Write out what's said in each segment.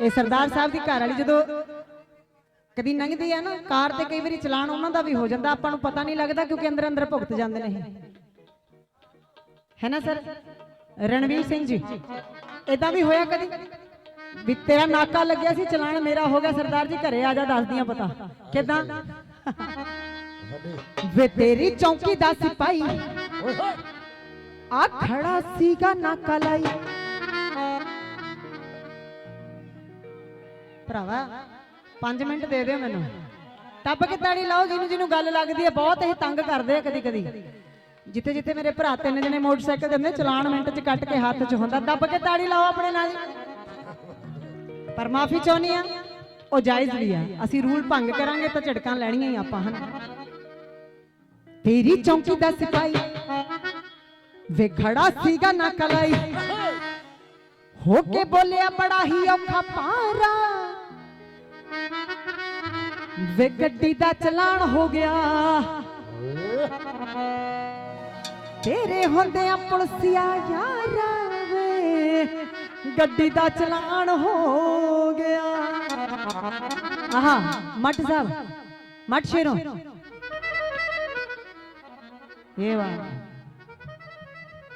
ਇਹ ਸਰਦਾਰ ਸਾਹਿਬ ਦੀ ਘਰ ਵਾਲੀ ਜਦੋਂ ਕਦੀ ਲੰਘਦੀ ਆ ਨਾ, ਕਾਰ ਤੇ ਕਈ ਵਾਰੀ ਚਲਾਨ ਉਹਨਾਂ ਦਾ ਵੀ ਹੋ ਜਾਂਦਾ, ਆਪਾਂ ਨੂੰ ਪਤਾ ਨਹੀਂ ਲੱਗਦਾ ਕਿਉਂਕਿ ਅੰਦਰ ਅੰਦਰ ਭੁਗਤ ਜਾਂਦੇ ਨੇ ਹੈ ਨਾ ਸਰ? ਰਣਵੀਰ ਸਿੰਘ ਜੀ ਇਦਾਂ ਵੀ ਹੋਇਆ ਕਦੀ? ਵੀ ਤੇਰਾ ਨਾਕਾ ਲੱਗਿਆ ਸੀ, ਚਲਾਨ ਮੇਰਾ ਹੋ ਗਿਆ, ਸਰਦਾਰ ਜੀ ਘਰੇ ਆ ਜਾ, ਦੱਸਦੀਆਂ ਪਤਾ। ਕਿਦਾਂ? ਵੇ ਤੇਰੀ ਚੌਂਕੀ ਦਾ ਸਿਪਾਹੀ। ਆ ਖੜਾ ਸੀਗਾ ਨਾਕਾ ਲਾਈ। ਭਰਾਵਾ 5 ਮਿੰਟ ਦੇ ਦਿਓ ਮੈਨੂੰ। ਟੱਪ ਕੇ ਤਾੜੀ ਲਾਓ, ਜਿਹਨੂੰ ਜਿਹਨੂੰ ਗੱਲ ਲੱਗਦੀ ਹੈ ਬਹੁਤ ਇਹ ਤੰਗ ਕਰਦੇ ਆ ਕਦੀ ਕਦੀ। ਜਿੱਥੇ ਜਿੱਥੇ ਮੇਰੇ ਭਰਾ ਤਿੰਨ ਜਣੇ ਮੋਟਰਸਾਈਕਲ ਦੇ ਚਲਾਨ ਮਿੰਟ 'ਚ ਕੱਟ ਕੇ ਹੱਥ 'ਚ ਹੁੰਦਾ। ਦੱਬ ਕੇ ਤਾੜੀ ਲਾਓ ਆਪਣੇ ਨਾਲ ਪਰ ਮਾਫੀ ਚਾਹੁੰਦੀ ਆ, ਉਹ ਜਾਇਜ਼ ਵੀ ਆ। ਅਸੀਂ ਰੂਲ ਭੰਗ ਕਰਾਂਗੇ ਤਾਂ ਝਟਕਾਂ ਲੈਣੀਆਂ ਹੀ ਆਪਾਂ, ਹਨ? ਤੇਰੀ ਚੌਂਕੀ ਦਾ ਸਿਪਾਈ ਵੇ ਖੜਾ ਸੀਗਾ ਨਾ ਕਲਾਈ। ਹੋ ਕੇ ਬੋਲਿਆ ਬੜਾ ਹੀ ਔਖਾ ਪਾਰਾ। ਵੇ ਗੱਡੀ ਦਾ ਚਲਾਨ ਹੋ ਗਿਆ। ਤੇਰੇ ਹੁੰਦਿਆਂ ਪੁਲਸੀਆ ਯਾਰਾ ਵੇ ਗੱਡੀ ਦਾ ਚਲਾਨ ਹੋ ਗਿਆ। ਆਹਾ ਮੱਟ ਸਾਹਿਬ ਮੱਟ ਸ਼ੇਰੋ। ਇਹ ਵਾ।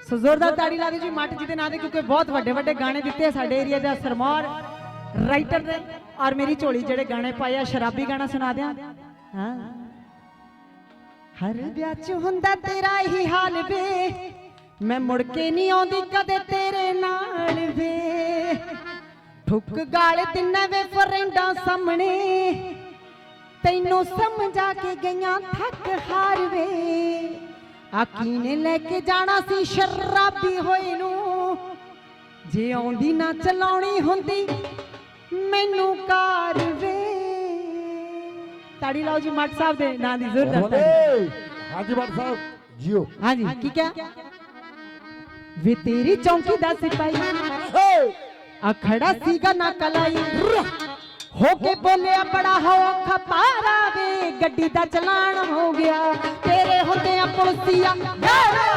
ਸੋ ਜ਼ੋਰਦਾਰ ਤਾੜੀ ਲਾ ਦਿਓ ਜੀ ਮੱਟ ਜੀ ਦੇ ਨਾਂ ਦੇ ਕਿਉਂਕਿ ਬਹੁਤ ਵੱਡੇ ਵੱਡੇ ਗਾਣੇ ਦਿੱਤੇ ਸਾਡੇ ਏਰੀਆ ਦੇ ਸਰਮਾਰ, ਰਾਈਟਰ ਨੇ। ਔਰ ਮੇਰੀ ਝੋਲੀ ਜਿਹੜੇ ਗਾਣੇ ਪਾਏ ਆ, ਸ਼ਰਾਬੀ ਗਾਣਾ ਸੁਣਾ ਦਿਆਂ। ਹਾਂ। ਹਰ ਵਿਆਹ ਚ ਹੁੰਦਾ ਤੇਰਾ ਹੀ ਹਾਲ ਵੇ। ਮੈਂ ਮੁੜ ਕੇ ਨਹੀਂ ਆਉਂਦੀ ਕਦੇ ਤੇਰੇ ਨਾਲ ਵੇ। ਠੁੱਕ ਗਾਲ ਤਿੰਨੇ ਵੇ ਫਰੈਂਡਾਂ ਸਾਹਮਣੇ। ਤੈਨੂੰ ਸਮਝਾ ਕੇ ਗਈਆਂ ਥੱਕ ਹਾਰ ਵੇ। ਆਕੀ ਨੇ ਲੈ ਕੇ ਜਾਣਾ ਸੀ ਸ਼ਰਾਬੀ ਹੋਏ ਨੂੰ। ਜੇ ਆਉਂਦੀ ਨਾ ਚਲਾਉਣੀ ਹੁੰਦੀ ਮੈਨੂੰ ਕਾਰ ਵੇ। ਤਾੜੀ ਲਾਓ ਜੀ ਮੱਟ ਸਾਹਿਬ ਦੇ ਨਾਂ ਦੀ ਜ਼ਰੂਰਤ ਹੈ ਬੋਲੇ। ਹਾਂਜੀ ਬਾਦ ਸਾਹਿਬ ਜੀਓ। ਹਾਂਜੀ ਕੀ ਕਿਹਾ? ਵੇ ਤੇਰੀ ਚੌਂਕੀ ਦਾ ਸਿਪਾਹੀ। ਆ ਖੜਾ ਸੀਗਾ ਨਾ ਕਲਾਈ। ਹੋ ਕੇ ਬੋਲਿਆ ਬੜਾ ਹੋ ਔਖਾ ਪਾਰਾ ਵੇ। ਗੱਡੀ ਦਾ ਚਲਾਨ ਹੋ ਗਿਆ। ਤੇਰੇ ਹੁੰਦਿਆਂ ਪੁਲਸੀਆ ਯਾਰਾ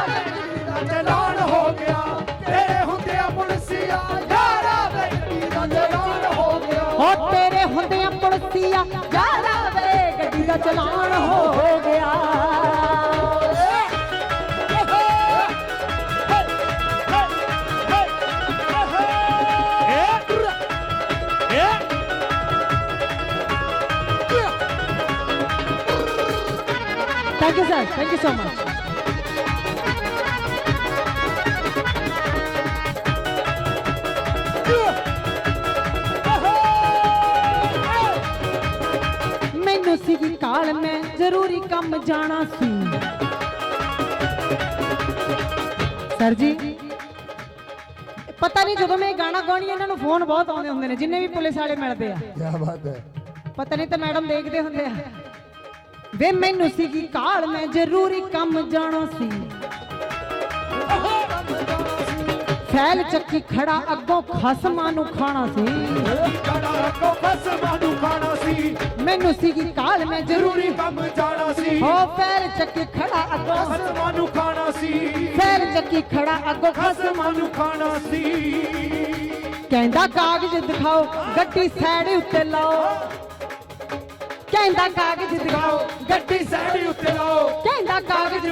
ਚਲਾਨ ਹੋ ਗਿਆ। ਤੇਰੇ ਹੁੰਦਿਆਂ ਪੁਲਸੀਆ ਯਾਰਾ ਬੇਟੀ ਦਾ ਚਲਾਨ ਹੋ ਗਿਆ। ਹੋ ਤੇਰੇ ਹੁੰਦਿਆਂ ਪੁਲਸੀਆ ਯਾਰਾ ਵੇ ਗੱਡੀ ਦਾ ਚਲਾਨ ਹੋ ਗਿਆ। Thank you sir thank you so much ਕਾਲ ਮੈਂ ਜ਼ਰੂਰੀ ਕੰਮ ਜਾਣਾ ਸੀ। ਸਰ ਜੀ ਪਤਾ ਨਹੀਂ ਜਦੋਂ ਮੈਂ ਇਹ ਗਾਣਾ ਗਾਉਣੀ ਇਹਨਾਂ ਨੂੰ ਫੋਨ ਬਹੁਤ ਆਉਂਦੇ ਹੁੰਦੇ ਨੇ ਜਿੰਨੇ ਵੀ ਪੁਲਿਸ ਵਾਲੇ ਮਿਲਦੇ ਆ। ਕੀ ਬਾਤ ਹੈ। ਪਤਾ ਨਹੀਂ ਤਾਂ ਮੈਡਮ ਦੇਖਦੇ ਹੁੰਦੇ ਆ। ਵੇ ਮੈਨੂੰ ਸੀਗੀ ਕਾਲ ਮੈਂ ਜ਼ਰੂਰੀ ਕੰਮ ਜਾਣਾ ਸੀ। ਫੈਲ ਚੱਕੀ ਖੜਾ ਅੱਗੋਂ ਖਸਮਾਂ ਨੂੰ ਖਾਣਾ ਸੀ। ਕੜਾ ਕੋ ਖਸਮਾਂ ਨੂੰ ਖਾਣਾ ਸੀ ਮੈਨੂੰ ਸੀਗੀ ਕਾਲ ਮੈਂ ਜ਼ਰੂਰੀ ਕੰਮ ਜਾਣਾ ਸੀ। ਹੋ ਫੈਲ ਚੱਕੀ ਖੜਾ ਅੱਗੋਂ ਖਸਮਾਂ ਨੂੰ ਖਾਣਾ ਸੀ। ਫੈਲ ਚੱਕੀ ਖੜਾ ਅੱਗੋਂ ਖਸਮ ਖਸਮਾਂ ਨੂੰ ਖਾਣਾ ਸੀ। ਕਹਿੰਦਾ ਕਾਗਜ਼ ਦਿਖਾਓ ਗੱਡੀ ਸਾਈਡ ਉੱਤੇ ਲਾਓ। ਕਹਿੰਦਾ ਕਾਗਜ਼ ਦਿਖਾਓ ਗੱਡੀ ਸਾਈਡ ਉੱਤੇ ਲਾਓ। ਕਹਿੰਦਾ ਕਾਗਜ਼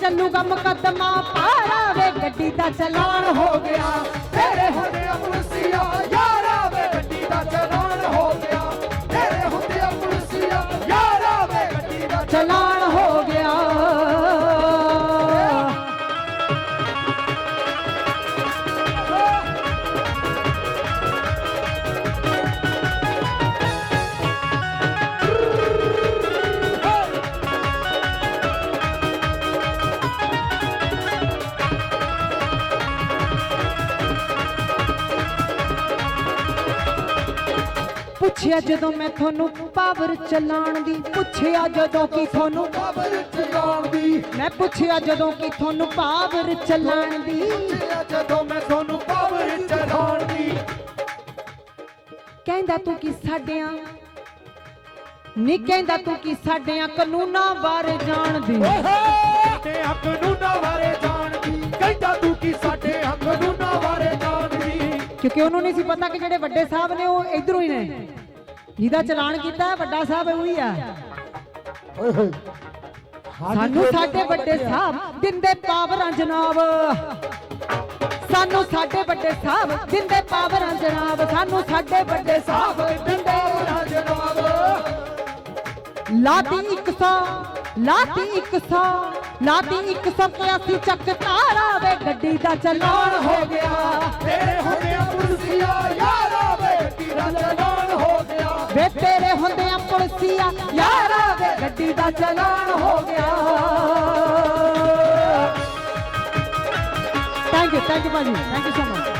ਚੱਲੂਗਾ ਮੁਕੱਦਮਾ ਪਾਰਾ ਵੇ, ਗੱਡੀ ਦਾ ਚਲਾਨ ਹੋ ਗਿਆ। ਤੇਰੇ ਹੁੰਦੇ ਪੁਲਸੀਆ ਯਾਰਾ ਵੇ, ਗੱਡੀ ਦਾ ਚਲਾਨ ਹੋ ਗਿਆ। ਤੇਰੇ ਹੁੰਦੇ ਪੁਲਸੀਆ ਯਾਰਾ ਵੇ, ਗੱਡੀ ਦਾ ਚਲਾਨ ਹੋ ਗਿਆ। ਪੁੱਛਿਆ ਜਦੋਂ ਮੈਂ ਤੁਹਾਨੂੰ ਪਾਵਰ ਚਲਾਉਣ ਦੀ ਪੁੱਛਿਆ ਜਦੋਂ ਕਿ ਤੁਹਾਨੂੰ ਖਬਰ ਚਲਾਉਣ ਦੀ। ਮੈਂ ਪੁੱਛਿਆ ਜਦੋਂ ਕਿ ਤੁਹਾਨੂੰ ਪਾਵਰ ਚਲਾਉਣ ਦੀ। ਜਦੋਂ ਮੈਂ ਤੁਹਾਨੂੰ ਪਾਵਰ ਚਲਾਉਣ ਦੀ। ਕਹਿੰਦਾ ਤੂੰ ਕੀ ਸਾਡਿਆਂ ਨੀ ਕਹਿੰਦਾ ਤੂੰ ਕੀ ਸਾਡਿਆਂ ਕਾਨੂੰਨਾਂ ਬਾਰੇ ਜਾਣਦੀ ਤੇ ਹੱਕ ਨੂੰ ਨਾ ਬਾਰੇ ਜਾਣਦੀ ਕਹਿੰਦਾ ਤੂੰ ਕੀ ਸਾਡੇ ਹੱਕ ਨੂੰ ਨਾ ਬਾਰੇ ਜਾਣਦੀ ਕਿਉਂਕਿ ਉਹਨੂੰ ਨਹੀਂ ਸੀ ਪਤਾ ਕਿ ਜਿਹੜੇ ਵੱਡੇ ਸਾਹਿਬ ਨੇ ਉਹ ਇਧਰੋਂ ਹੀ ਨੇ। ਜਿਹਦਾ ਚਲਾਨ ਕੀਤਾ ਵੱਡਾ ਸਾਹਿਬ ਉਹੀ ਆ। ਓਏ ਹੋਏ। ਸਾਨੂੰ ਸਾਡੇ ਵੱਡੇ ਸਾਹਿਬ ਦਿੰਦੇ ਪਾਵਰਾਂ ਜਨਾਬ। ਸਾਨੂੰ ਸਾਡੇ ਵੱਡੇ ਸਾਹਿਬ ਦਿੰਦੇ ਪਾਵਰਾਂ ਜਨਾਬ। ਸਾਨੂੰ ਸਾਡੇ ਵੱਡੇ ਸਾਹਿਬ ਦਿੰਦੇ ਨਾ ਜਨਾਬ। ਲਾਤੀ 100 ਲਾਤੀ 100 ਲਾਤੀ 181 ਚੱਕ ਤਾਰਾ ਵੇ ਗੱਡੀ ਦਾ ਚਲਾਨ ਹੋ ਗਿਆ। ਤੇਰੇ ਹੁੰਦਿਆਂ ਪੁਲਸੀਆ ਯਾਰਾ ਵੇ ਗੱਡੀ ਦਾ ਚਲਾਨ ਹੁੰਦਿਆਂ ਪੁਲਸੀਆ ਯਾਰਾ ਵੇ ਗੱਡੀ ਦਾ ਚਲਾਨ ਹੋ ਗਿਆ ਥੈਂਕ ਯੂ ਥੈਂਕ ਯੂ ਭਾਜੀ ਥੈਂਕ ਯੂ ਸੋ ਮਚ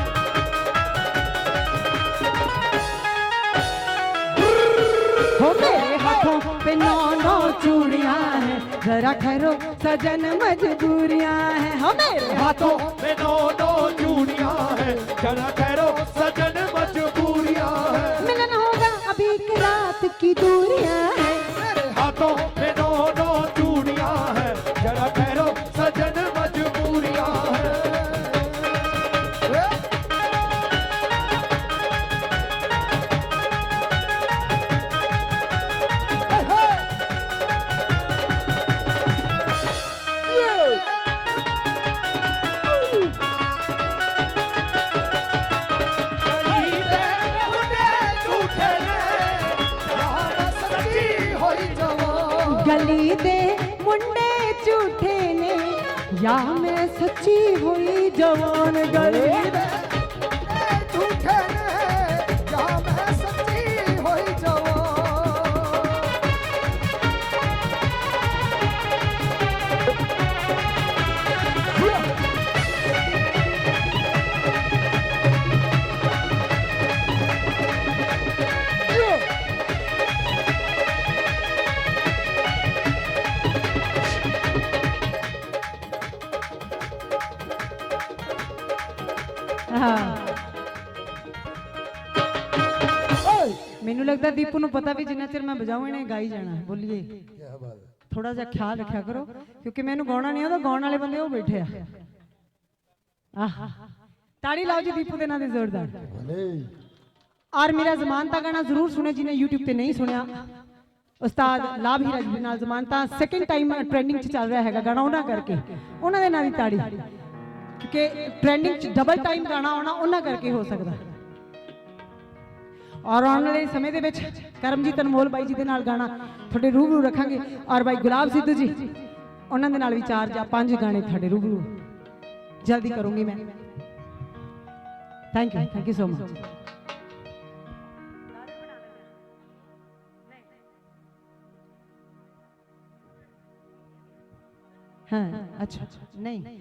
हो मेरे हाथों पे नौ नौ चूड़ियां हैं जरा ठहरो सजन मजबूरियां हैं हो मेरे हाथों ਗਲੀ ਦੇ ਮੁੰਡੇ ਝੂਠੇ ਨੇ। ਯਾ ਮੈਂ ਸੱਚੀ ਹੋਈ ਜਵਾਨ ਗਲੀ ਦੇ ਮੈਨੂੰ ਲੱਗਦਾ ਦੀਪੂ ਨੂੰ ਪਤਾ ਵੀ ਜਿੰਨਾ ਚਿਰ ਮੈਂ ਵਜਾਉਂ ਇਹਨੇ ਗਾਈ ਜਾਣਾ। ਬੋਲੀਏ। ਥੋੜਾ ਜਿਹਾ ਖਿਆਲ ਰੱਖਿਆ ਕਰੋ ਕਿਉਂਕਿ ਮੈਨੂੰ ਗਾਉਣਾ ਨਹੀਂ ਆਉਂਦਾ ਗਾਉਣ ਵਾਲੇ ਬੰਦੇ ਉਹ ਬੈਠੇ ਆ। ਆਹ। ਤਾੜੀ ਲਾਓ ਜੀ ਦੀਪੂ ਦੇ ਨਾਂ ਦੀ ਜ਼ੋਰਦਾਰ। ਔਰ ਮੇਰਾ ਜ਼ਮਾਨਤਾ ਗਾਣਾ ਜ਼ਰੂਰ ਸੁਣੇ ਜਿਹਨੇ YouTube ਤੇ ਨਹੀਂ ਸੁਣਿਆ। ਉਸਤਾਦ ਲਾਭ ਹੀਰਾ ਜੀ ਦੇ ਨਾਲ ਜ਼ਮਾਨਤਾ ਸੈਕਿੰਡ ਟਾਈਮ ਟ੍ਰੈਂਡਿੰਗ 'ਚ ਚੱਲ ਰਿਹਾ ਹੈਗਾ ਗਾਣਾ ਉਹਨਾਂ ਕਰਕੇ। ਉਹਨਾਂ ਦੇ ਨਾਂ ਦੀ ਤਾੜੀ। ਕਿਉਂਕਿ ਟ੍ਰੈਂਡਿੰਗ 'ਚ ਡਬਲ ਟਾਈਮ ਗਾਣਾ ਆਉਣਾ ਉਹਨਾਂ ਕਰਕੇ ਹੋ ਸਕਦਾ। ਔਰ ਆਉਣ ਵਾਲੇ ਸਮੇਂ ਦੇ ਵਿੱਚ ਕਰਮਜੀਤ ਅਨਮੋਲ ਬਾਈ ਜੀ ਦੇ ਨਾਲ ਗਾਣਾ ਤੁਹਾਡੇ ਰੂਬਰੂ ਰੱਖਾਂਗੇ। ਔਰ ਬਾਈ ਗੁਲਾਬ ਸਿੱਧੂ ਜੀ, ਉਹਨਾਂ ਦੇ ਨਾਲ ਵੀ ਚਾਰ ਜਾਂ ਪੰਜ ਗਾਣੇ ਤੁਹਾਡੇ ਰੂਬਰੂ। ਜਲਦੀ ਕਰੂੰਗੀ ਮੈਂ। Thank you thank you so much ਹਾਂ, ਅੱਛਾ। ਨਹੀਂ।